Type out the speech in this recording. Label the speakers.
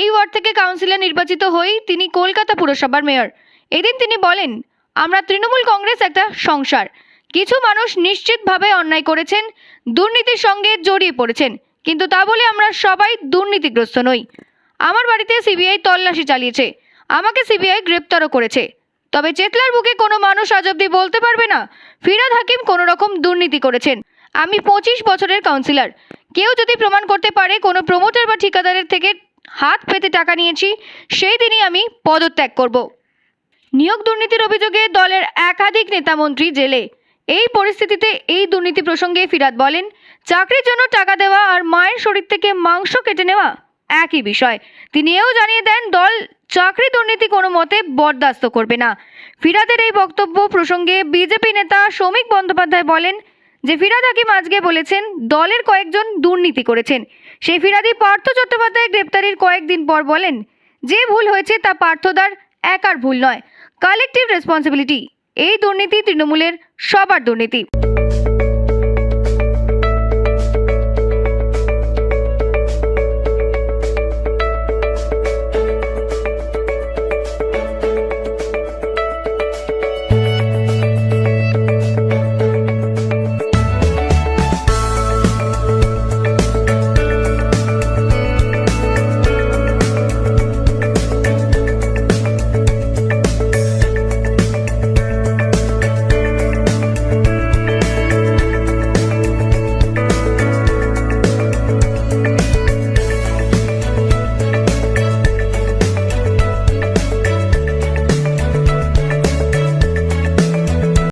Speaker 1: এই ওয়ার্ড থেকে কাউন্সিলর নির্বাচিত হয়েই তিনি কলকাতা পুরসভার মেয়র। এদিন তিনি বলেন, আমরা তৃণমূল কংগ্রেস একটা সংসার। কিছু মানুষ নিশ্চিতভাবে অন্যায় করেছেন, দুর্নীতির সঙ্গে জড়িয়ে পড়েছেন, কিন্তু তা বলে আমরা সবাই দুর্নীতিগ্রস্ত নই। আমার বাড়িতে সিবিআই তল্লাশি চালিয়েছে, আমাকে সিবিআই গ্রেপ্তারও করেছে। তবে চেতলার বুকে কোনো মানুষ আজ অব্দি বলতে পারবে না ফিরাদ হাকিম কোনো রকম দুর্নীতি করেছেন। আমি পঁচিশ বছরের কাউন্সিলর। কেউ যদি প্রমাণ করতে পারে কোনো প্রমোটার বা ঠিকাদারের থেকে হাত পেতে টাকা নিয়েছি, সেই দিনই আমি পদত্যাগ করব। নিয়োগ দুর্নীতির অভিযোগে দলের একাধিক নেতামন্ত্রী জেলে। এই পরিস্থিতিতে এই দুর্নীতি প্রসঙ্গে ফিরাদ বলেন, চাকরির জন্য টাকা দেওয়া আর মায়ের শরীর থেকে মাংস কেটে নেওয়া একই বিষয়। তিনি এও জানিয়ে দেন, দল চাকরি দুর্নীতি কোনো মতে বরদাস্ত করবে না। ফিরাদের এই বক্তব্য প্রসঙ্গে বিজেপি নেতা শ্রমিক বন্দ্যোপাধ্যায় বলেন যে, ফিরাদ হাকিম আজকে বলেছেন, দলের কয়েকজন দুর্নীতি করেছেন। সেই ফিরাদি পার্থ চট্টোপাধ্যায় গ্রেপ্তারির কয়েকদিন পর বলেন, যে ভুল হয়েছে তা পার্থদার একার ভুল নয়। কালেকটিভ রেসপন্সিবিলিটি এই দুর্নীতি তৃণমূলের সবার দুর্নীতি।